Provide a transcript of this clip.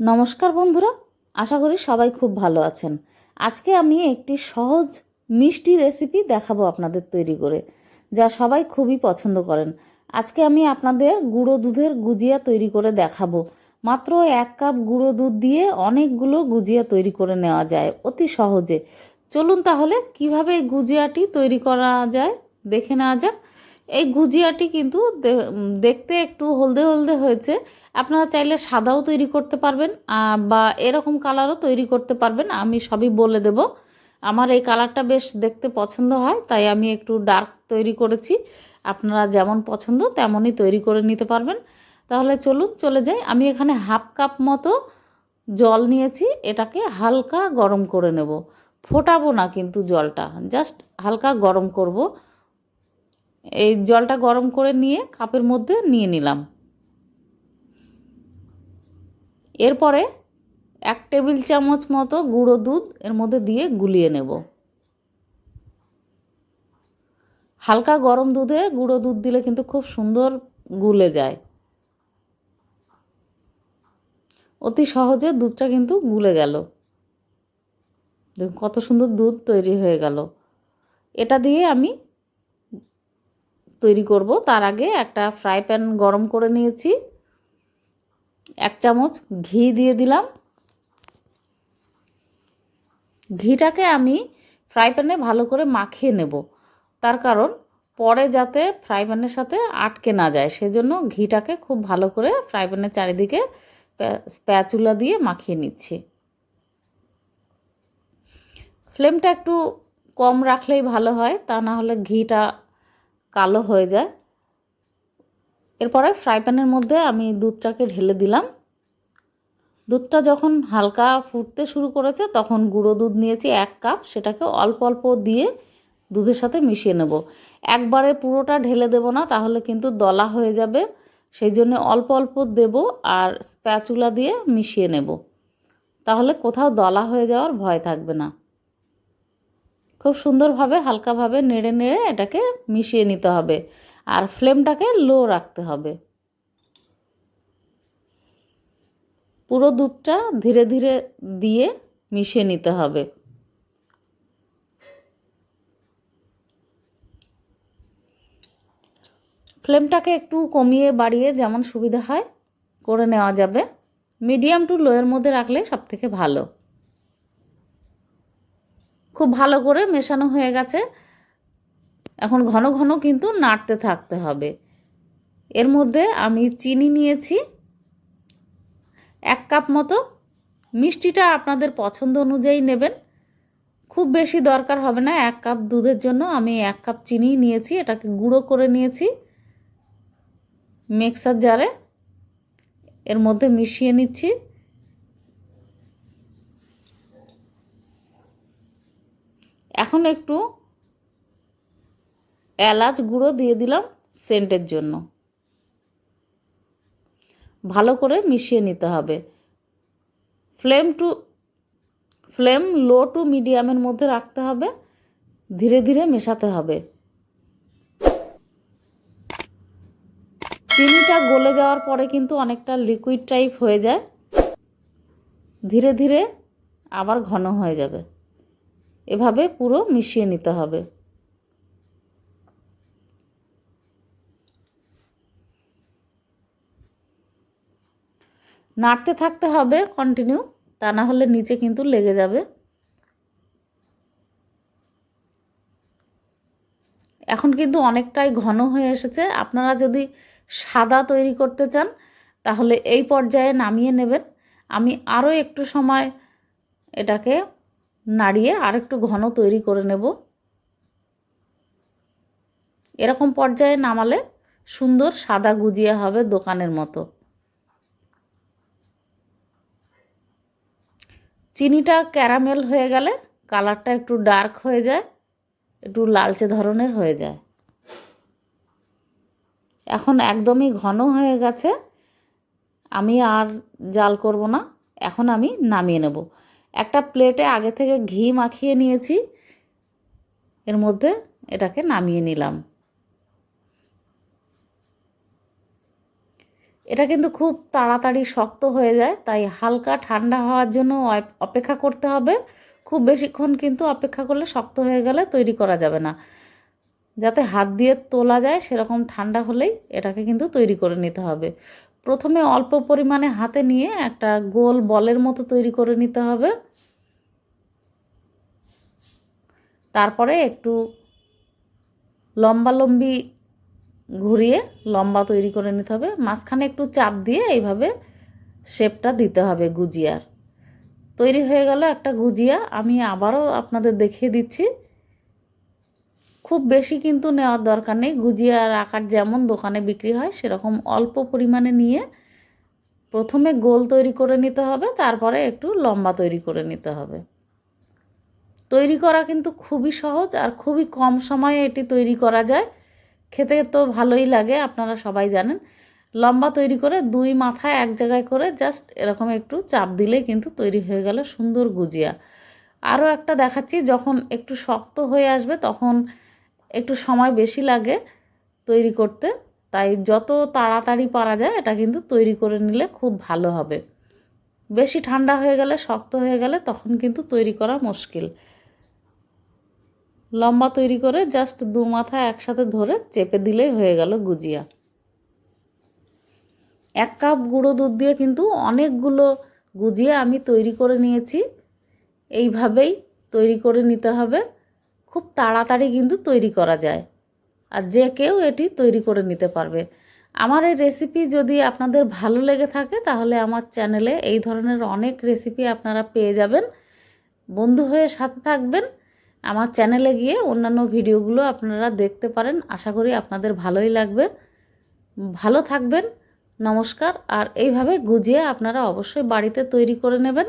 নমস্কার বন্ধুরা, আশা করি সবাই খুব ভালো আছেন। আজকে আমি একটি সহজ মিষ্টি রেসিপি দেখাবো আপনাদের তৈরি করে, যা সবাই খুবই পছন্দ করেন। আজকে আমি আপনাদের গুঁড়ো দুধের গুজিয়া তৈরি করে দেখাবো। মাত্র এক কাপ গুঁড়ো দুধ দিয়ে অনেকগুলো গুজিয়া তৈরি করে নেওয়া যায়, অতি সহজে। চলুন তাহলে কীভাবে এই গুজিয়াটি তৈরি করা যায়, দেখে নেওয়া যাক। এই গুজিয়াটি কিন্তু দেখতে একটু হলদে হলদে হয়েছে। আপনারা চাইলে সাদাও তৈরি করতে পারবেন বা এরকম কালারও তৈরি করতে পারবেন, আমি সবই বলে দেব। আমার এই কালারটা বেশ দেখতে পছন্দ হয়, তাই আমি একটু ডার্ক তৈরি করেছি। আপনারা যেমন পছন্দ তেমনই তৈরি করে নিতে পারবেন। তাহলে চলুন, চলে যাই। আমি এখানে হাফ কাপ মতো জল নিয়েছি, এটাকে হালকা গরম করে নেব। ফোটাবো না কিন্তু জলটা, জাস্ট হালকা গরম করব। এই জলটা গরম করে নিয়ে কাপের মধ্যে নিয়ে নিলাম। এরপরে এক টেবিল চামচ মতো গুঁড়ো দুধ এর মধ্যে দিয়ে গুলিয়ে নেব। হালকা গরম দুধে গুঁড়ো দুধ দিলে কিন্তু খুব সুন্দর গুলে যায়। অতি সহজে দুধটা কিন্তু গুলে গেল। কত সুন্দর দুধ তৈরি হয়ে গেল। এটা দিয়ে আমি তৈরি করব। তার আগে একটা ফ্রাই প্যান গরম করে নিয়েছি। এক চামচ ঘি দিয়ে দিলাম। ঘিটাকে আমি ফ্রাই প্যানে ভালো করে মাখিয়ে নেব। তার কারণ পরে যাতে ফ্রাই প্যানের সাথে আটকে না যায়, সেজন্য ঘিটাকে খুব ভালো করে ফ্রাই প্যানের চারিদিকে স্প্যাচুলা দিয়ে মাখিয়ে নিচ্ছি। ফ্লেমটা একটু কম রাখলেই ভালো হয়, তা না হলে ঘিটা কালো হয়ে যায়। এরপরে ফ্রাই প্যানের মধ্যে আমি দুধটাকে ঢেলে দিলাম। দুধটা যখন হালকা ফুটতে শুরু করেছে, তখন গুঁড়ো দুধ নিয়েছি এক কাপ। সেটাকে অল্প অল্প দিয়ে দুধের সাথে মিশিয়ে নেব। একবারে পুরোটা ঢেলে দেব না, তাহলে কিন্তু দলা হয়ে যাবে। সেই জন্য অল্প অল্প দেব আর স্প্যাচুলা দিয়ে মিশিয়ে নেব। তাহলে কোথাও দলা হয়ে যাওয়ার ভয় থাকবে না। খুব সুন্দরভাবে, হালকাভাবে নেড়ে নেড়ে এটাকে মিশিয়ে নিতে হবে। আর ফ্লেমটাকে লো রাখতে হবে। পুরো দুধটা ধীরে ধীরে দিয়ে মিশিয়ে নিতে হবে। ফ্লেমটাকে একটু কমিয়ে বাড়িয়ে যেমন সুবিধা হয়, করে নেওয়া যাবে। মিডিয়াম টু লোয়ের মধ্যে রাখলে সব থেকে ভালো। খুব ভালো করে মেশানো হয়ে গেছে। এখন ঘন ঘন কিন্তু নাড়তে থাকতে হবে। এর মধ্যে আমি চিনি নিয়েছি। এক কাপ মতো। মিষ্টিটা আপনাদের পছন্দ অনুযায়ী নেবেন। খুব বেশি দরকার হবে না, এক কাপ দুধের জন্য আমি এক কাপ চিনি নিয়েছি, এটাকে গুঁড়ো করে নিয়েছি মিক্সার জারে। এর মধ্যে মিশিয়ে নিচ্ছি। এখন একটু এলাচ গুঁড়ো দিয়ে দিলাম সেন্টের জন্য। ভালো করে মিশিয়ে নিতে হবে। Flame to, flame low to মিডিয়ামের মধ্যে রাখতে হবে। ধীরে ধীরে মেশাতে হবে। চিনিটা গলে যাওয়ার পরে কিন্তু অনেকটা লিকুইড টাইপ হয়ে যায়। ধীরে ধীরে আবার ঘন হয়ে যাবে। এভাবে পুরো মিশিয়ে নিতে হবে। নাড়তে থাকতে হবে কন্টিনিউ তা না হলে নিচে কিন্তু লেগে যাবে। এখন কিন্তু অনেকটাই ঘন হয়ে এসেছে। আপনারা যদি সাদা তৈরি করতে চান, তাহলে এই পর্যায়ে নামিয়ে নেবেন। আমি আরও একটু সময় এটাকে নাড়িয়ে আর একটু ঘন তৈরি করে নেব। এরকম পর্যায়ে নামালে সুন্দর সাদা গুজিয়া হবে দোকানের মতো। চিনিটা ক্যারামেল হয়ে গেলে কালারটা একটু ডার্ক হয়ে যায়, একটু লালচে ধরনের হয়ে যায়। এখন একদমই ঘন হয়ে গেছে, আমি আর জাল করব না, এখন আমি নামিয়ে নেব। একটা প্লেটে আগে থেকে ঘি মাখিয়ে নিয়েছি। এর মধ্যে এটাকে নামিয়ে নিলাম। এটা কিন্তু খুব তাড়াতাড়ি শক্ত হয়ে যায়, তাই হালকা ঠান্ডা হওয়ার জন্য অপেক্ষা করতে হবে। খুব বেশিক্ষণ কিন্তু অপেক্ষা করলে শক্ত হয়ে গেলে তৈরি করা যাবে না। যাতে হাত দিয়ে তোলা যায়, সেরকম ঠান্ডা হলেই এটাকে কিন্তু তৈরি করে নিতে হবে। প্রথমে অল্প পরিমাণে হাতে নিয়ে একটা গোল বলের মতো তৈরি করে নিতে হবে। তারপরে একটু লম্বালম্বি ঘুরিয়ে লম্বা তৈরি করে নিতে হবে। মাঝখানে একটু চাপ দিয়ে এইভাবে শেপটা দিতে হবে গুজিয়ার তৈরি হয়ে গেল একটা গুজিয়া। আমি আবারও আপনাদের দেখিয়ে দিচ্ছি। খুব বেশি কিন্তু নেওয়ার দরকার নেই। গুজিয়ার আকার যেমন দোকানে বিক্রি হয়, সেরকম অল্প পরিমাণে নিয়ে প্রথমে গোল তৈরি করে নিতে হবে, তারপরে একটু লম্বা তৈরি করে নিতে হবে। তৈরি করা কিন্তু খুবই সহজ আর খুবই কম সময়ে এটি তৈরি করা যায়। খেতে তো ভালোই লাগে, আপনারা সবাই জানেন। লম্বা তৈরি করে দুই মাথায় এক জায়গায় করে জাস্ট এরকম একটু চাপ দিলেই কিন্তু তৈরি হয়ে গেল সুন্দর গুজিয়া। আরও একটা দেখাচ্ছি, যখন একটু শক্ত হয়ে আসবে তখন একটু সময় বেশি লাগে তৈরি করতে। তাই যত তাড়াতাড়ি পারা যায় এটা কিন্তু তৈরি করে নিলে খুব ভালো হবে। বেশি ঠান্ডা হয়ে গেলে, শক্ত হয়ে গেলে তখন কিন্তু তৈরি করা মুশকিল। লম্বা তৈরি করে জাস্ট দু মাথা একসাথে ধরে চেপে দিলেই হয়ে গেল গুজিয়া। এক কাপ গুঁড়ো দুধ দিয়ে কিন্তু অনেকগুলো গুজিয়া আমি তৈরি করে নিয়েছি। এইভাবেই তৈরি করে নিতে হবে। খুব তাড়াতাড়ি কিন্তু তৈরি করা যায়। আর যে কেউ এটি তৈরি করে নিতে পারবে। আমার এই রেসিপি যদি আপনাদের ভালো লেগে থাকে তাহলে আমার চ্যানেলে এই ধরনের অনেক রেসিপি আপনারা পেয়ে যাবেন। বন্ধু হয়ে সাথে থাকবেন। আমার চ্যানেলে গিয়ে অন্যান্য ভিডিওগুলো আপনারা দেখতে পারেন। আশা করি আপনাদের ভালোই লাগবে। ভালো থাকবেন, নমস্কার, আর এইভাবে গুজিয়ে আপনারা অবশ্যই বাড়িতে তৈরি করে নেবেন।